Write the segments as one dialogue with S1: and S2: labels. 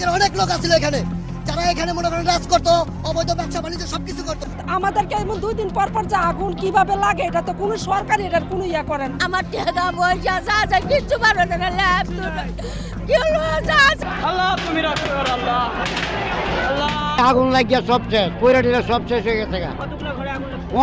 S1: লীগের অনেক লোক আছিল এখানে। যারা এখানে মনে করেন রাজ করতো অবৈধ ব্যবসা বাণিজ্য সবকিছু করতো।
S2: আমাদেরকে এমন দুই দিন পর পর যে আগুন কীভাবে লাগে এটা তো কোনো সরকারি এটার কোনো ইয়া করেন
S3: আমার টাকা পয়সা যা যা কিচ্ছু পারো না ল্যাব
S4: আল্লাহ তুমি রক্ষা আল্লাহ। আল্লাহ।
S5: আগুন লাগিয়া সব শেষ পয়রা সব শেষ হয়ে গেছে?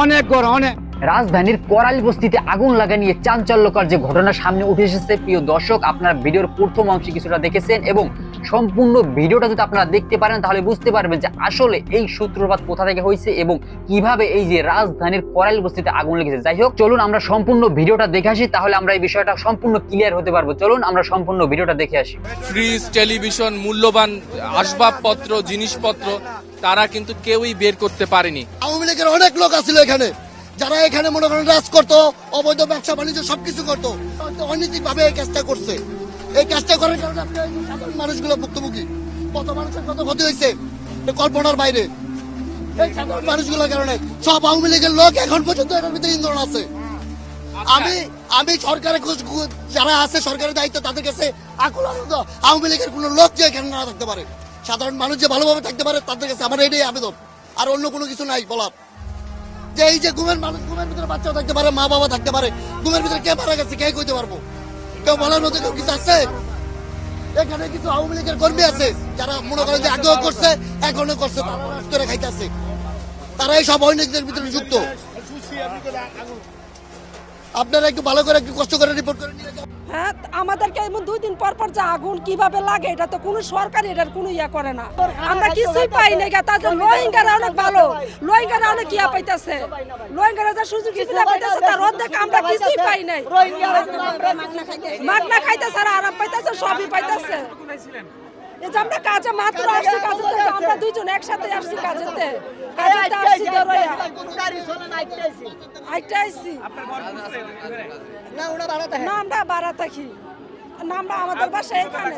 S5: অনেক গরম অনেক।
S6: রাজধানীর করাল বস্তিতে আগুন লাগা নিয়ে চাঞ্চল্যকর যে ঘটনা সামনে উঠে এসেছে প্রিয় দর্শক আপনারা ভিডিওর প্রথম অংশে কিছুটা দেখেছেন এবং সম্পূর্ণ ভিডিওটা যদি আপনারা দেখতে পারেন তাহলে বুঝতে পারবেন যে আসলে এই সূত্রপাত কোথা থেকে হয়েছে এবং কীভাবে এই যে রাজধানীর করাল বস্তিতে আগুন লেগেছে। যাই হোক চলুন আমরা সম্পূর্ণ ভিডিওটা দেখে আসি তাহলে আমরা এই বিষয়টা সম্পূর্ণ ক্লিয়ার হতে পারব। চলুন আমরা সম্পূর্ণ ভিডিওটা দেখে আসি।
S7: ফ্রিজ টেলিভিশন মূল্যবান আসবাবপত্র জিনিসপত্র তারা কিন্তু কেউই বের করতে পারেনি।
S1: আওয়ামী লীগের অনেক লোক আছিল এখানে। যারা এখানে মনে করেন রাজ করতো, অবৈধ ব্যবসা, বাণিজ্য, সবকিছু করতো অনৈতিক ভাবে এই কাজটা করছে। এই কাজটা করার কারণে সাধারণ মানুষগুলো ভুক্তভোগী। কত মানুষের কত ক্ষতি হয়েছে কল্পনার বাইরে। এই সাধারণ মানুষগুলোর কারণে সব আওয়ামী লীগের লোক এখন পর্যন্ত এটার ভিতরে ইন্ধন আছে। আমি আমি সরকারের যারা আছে সরকারের দায়িত্ব, তাদের কাছে আকুল আনন্দ, আওয়ামী লীগের কোনো লোক যে এখানে না থাকতে পারে। সাধারণ মানুষ যে ভালোভাবে থাকতে পারে, তাদের কাছে আমার এটাই আবেদন। আর অন্য কোনো কিছু নাই বলার। যে এই যে ঘুমের মানুষ, ঘুমের ভিতরে বাচ্চাও থাকতে পারে মা বাবা থাকতে পারে, ঘুমের ভিতরে কে মারা গেছে, কে কইতে পারব? কেউ বলার মতো কেউ কিছু আছে? এখানে কিছু আওয়ামী লীগের কর্মী আছে, যারা মনে করেন যে আগেও করছে এখনও করছে তারা খাইতেছে তারা এই সব অনেকদের ভিতরে যুক্ত। আপনারা একটু ভালো করে একটু কষ্ট করে রিপোর্ট করে নিয়ে
S2: হ্যাঁ আমাদেরকে এমন দুই দিন পর পর যে আগুন কীভাবে লাগে এটা তো কোনো সরকারি এটার কোনো ইয়া করে না। আমরা কিছুই পাই না গা তাদের রোহিঙ্গারা অনেক ভালো। রোহিঙ্গারা অনেক ইয়া পাইতেছে। রোহিঙ্গারা যা সুযোগ সুবিধা পাইতেছে তার অর্ধেক আমরা কিছুই পাই নাই। মাগনা খাইতেছে আর আরাম পাইতেছে সবই পাইতেছে। এই যে আমরা কাজে মাত্র আসছি কাজেতে আমরা দুইজন একসাথে আসছি কাজেতে। কাজেতে আসছি দরয়া আইটা আইছি না আমরা বাড়া থাকি। না আমরা আমাদের বাসা এখানে।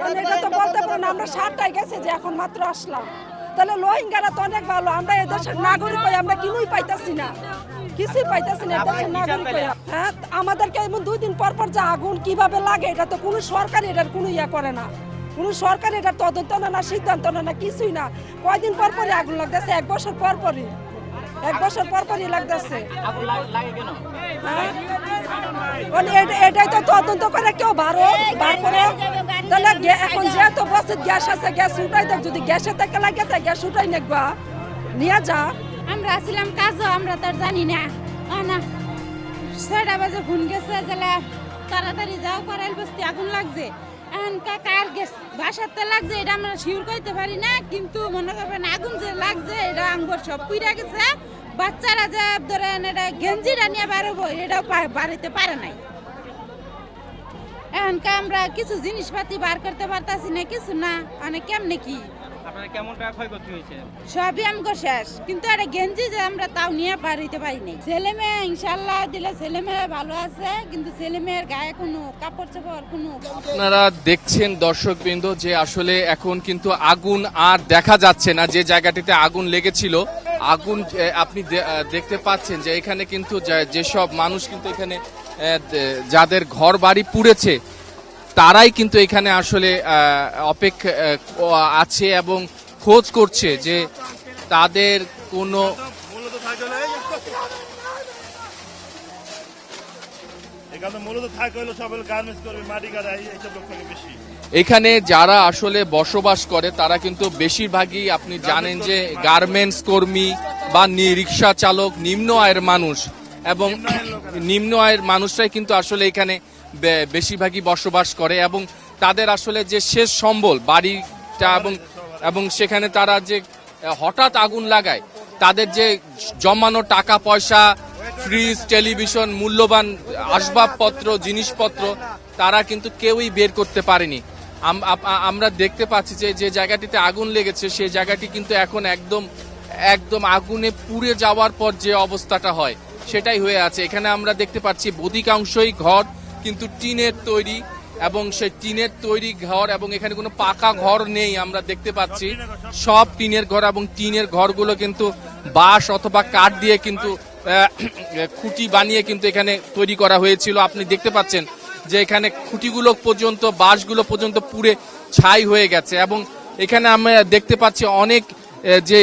S2: মানে তো বলতে পারব না আমরা সাতটায় গেছি যে এখন মাত্র আসলাম। তাহলে রোহিঙ্গারা তো অনেক ভালো আমরা এদেশের নাগরিক হই আমরা কিনুই পাইতাছি না। কিছুই পাইতাছি না এদেশের নাগরিক হ্যাঁ আমাদেরকে এমন দুই দিন পর পর যে আগুন কীভাবে লাগে এটা তো কোনো সরকারি এটার কোনো ইয়া করে না। কোনো সরকার এটার তদন্ত না না সিদ্ধান্ত না না কিছুই না। কয়দিন পর পরে আগুন লাগতেছে? এক বছর পর পরই। এক বছর পর পরই লাগতেছে।
S4: আগুন লাগ- লাগে কেন?
S2: হ্যাঁ? বলি এটা- এটাই তো তদন্ত করে কেউ বারো বার করে তাহলে এখন যেহেতু বছর গ্যাস আছে গ্যাস উঠাই দেখ যদি গ্যাসের থেকে লাগে তা গ্যাস উঠাই নেকবা নিয়ে যা।
S3: আমরা আসলাম কাজও আমরা তো আর জানি না। না। ছয়টা বাজে ফোন গেছে জেলা তাড়াতাড়ি যাও করাইল বস্তি আগুন লাগছে। কার বাসাতে লাগছে, এটা আমরা করতে পারি না, কিন্তু মনে আগুন যে লাগছে, এটা আঙ্গুর সব গেছে। বাচ্চারা এটা পারে নাই। আমরা কিছু জিনিসপাতি বার করতে পারতাছি না, কিছু না অনেক কেমনে কি?
S4: আপনার কেমন টাকা ক্ষয়ক্ষতি হয়েছে?
S3: সবই আমগো শেষ। কিন্তু একটা গেঞ্জি যে আমরা তাও নিয়ে পারিতে পারিনি ছেলে মেয়ে ইনশাল্লাহ দিলে ছেলে মেয়ে ভালো আছে কিন্তু ছেলে মেয়ের গায়ে কোনো কাপড় চোপড় কোনো
S7: আপনারা দেখছেন দর্শকবৃন্দ যে আসলে এখন কিন্তু আগুন আর দেখা যাচ্ছে না যে জায়গাটিতে আগুন লেগেছিল। আগুন আপনি দে- দেখতে পাচ্ছেন যে এখানে কিন্তু যেসব মানুষ কিন্তু এখানে যাদের ঘর বাড়ি পুড়েছে তারাই কিন্তু এখানে আসলে অপেক্ষা আছে এবং খোঁজ করছে যে তাদের কোনো
S8: এখানে
S7: যারা আসলে বসবাস করে, তারা কিন্তু বেশিরভাগই আপনি জানেন যে গার্মেন্টস কর্মী বা রিক্সা চালক, নিম্ন আয়ের মানুষ। এবং নিম্ন আয়ের মানুষরাই কিন্তু আসলে এখানে বেশিরভাগই বসবাস করে এবং তাদের আসলে যে শেষ সম্বল বাড়িটা এবং এবং সেখানে তারা যে হঠাৎ আগুন লাগায়, তাদের যে জমানো টাকা পয়সা ফ্রিজ টেলিভিশন মূল্যবান আসবাবপত্র, জিনিসপত্র, তারা কিন্তু কেউই বের করতে পারেনি। আমরা দেখতে পাচ্ছি যে যে জায়গাটিতে আগুন লেগেছে, সেই জায়গাটি কিন্তু এখন একদম একদম আগুনে পুড়ে যাওয়ার পর যে অবস্থাটা হয়। সেটাই হয়ে আছে। এখানে আমরা দেখতে পাচ্ছি অধিকাংশই ঘর কিন্তু টিনের তৈরি এবং সেই টিনের তৈরি ঘর এবং এখানে কোনো পাকা ঘর নেই আমরা দেখতে পাচ্ছি। সব টিনের ঘর এবং টিনের ঘরগুলো কিন্তু বাঁশ অথবা কাঠ দিয়ে কিন্তু খুঁটি বানিয়ে কিন্তু এখানে তৈরি করা হয়েছিল। আপনি দেখতে পাচ্ছেন যে এখানে খুঁটিগুলো পর্যন্ত, বাঁশগুলো পর্যন্ত পুড়ে ছাই হয়ে গেছে এবং এখানে আমরা দেখতে পাচ্ছি অনেক যে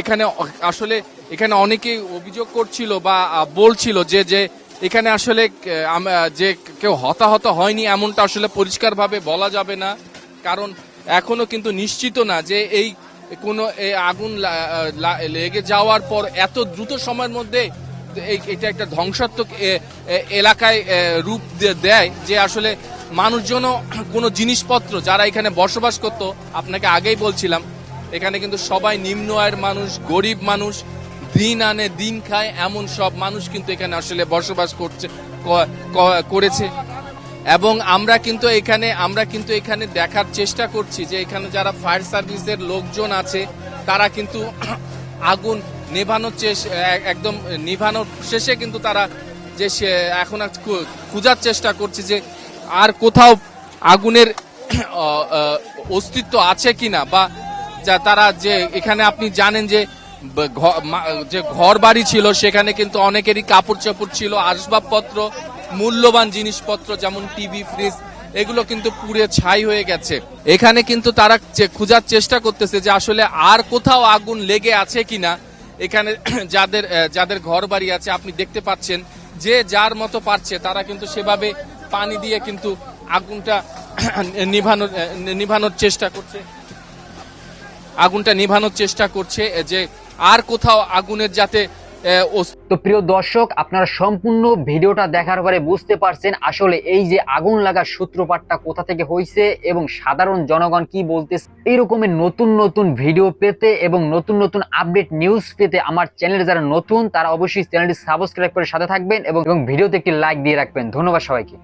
S7: এখানে আসলে এখানে অনেকেই অভিযোগ করছিল বা বলছিল যে যে এখানে আসলে যে কেউ হতাহত হয়নি এমনটা আসলে পরিষ্কারভাবে বলা যাবে না। কারণ এখনও কিন্তু নিশ্চিত না যে এই কোনো আগুন লেগে যাওয়ার পর এত দ্রুত সময়ের মধ্যে এটা একটা ধ্বংসাত্মক এলাকায় রূপ দেয় যে আসলে মানুষজনও কোনো জিনিসপত্র যারা এখানে বসবাস করতো, আপনাকে আগেই বলছিলাম, এখানে কিন্তু সবাই নিম্ন আয়ের মানুষ, গরিব মানুষ দিন আনে, দিন খায়, এমন সব মানুষ কিন্তু এখানে আসলে বসবাস করছে করেছে। এবং আমরা কিন্তু এখানে, আমরা কিন্তু এখানে দেখার চেষ্টা করছি যে এখানে যারা ফায়ার সার্ভিসের লোকজন আছে, তারা কিন্তু আগুন নেভানোর একদম নিভানোর শেষে কিন্তু তারা যে এখন খোঁজার চেষ্টা করছে যে আর কোথাও আগুনের অস্তিত্ব আছে কিনা বা যা তারা যে এখানে আপনি জানেন যে যে ঘর বাড়ি ছিল, সেখানে কিন্তু অনেকেরই কাপড় চাপড় ছিল, আসবাবপত্র, মূল্যবান জিনিসপত্র যেমন টিভি, ফ্রিজ, এগুলো কিন্তু পুড়ে ছাই হয়ে গেছে। এখানে কিন্তু তারা খোঁজার চেষ্টা করতেছে যে আসলে আর কোথাও আগুন লেগে আছে কিনা। এখানে যাদের যাদের ঘর বাড়ি আছে, আপনি দেখতে পাচ্ছেন যে যার মতো পারছে, তারা কিন্তু সেভাবে পানি দিয়ে কিন্তু আগুনটা নিভানোর নিভানোর চেষ্টা করছে। আগুনটা নিভানোর চেষ্টা করছে যে আর কোথাও আগুনের যাতে
S6: তো প্রিয় দর্শক, আপনারা সম্পূর্ণ ভিডিওটা দেখার পরে বুঝতে পারছেন আসলে এই যে আগুন লাগার সূত্রপাতটা কোথা থেকে হয়েছে এবং সাধারণ জনগণ কি বলতেছে। এই রকমের নতুন নতুন ভিডিও পেতে এবং নতুন নতুন আপডেট নিউজ পেতে আমার চ্যানেল যারা নতুন, তারা অবশ্যই চ্যানেলটি সাবস্ক্রাইব করে সাথে থাকবেন এবং ভিডিওতে একটি লাইক দিয়ে রাখবেন। ধন্যবাদ সবাইকে।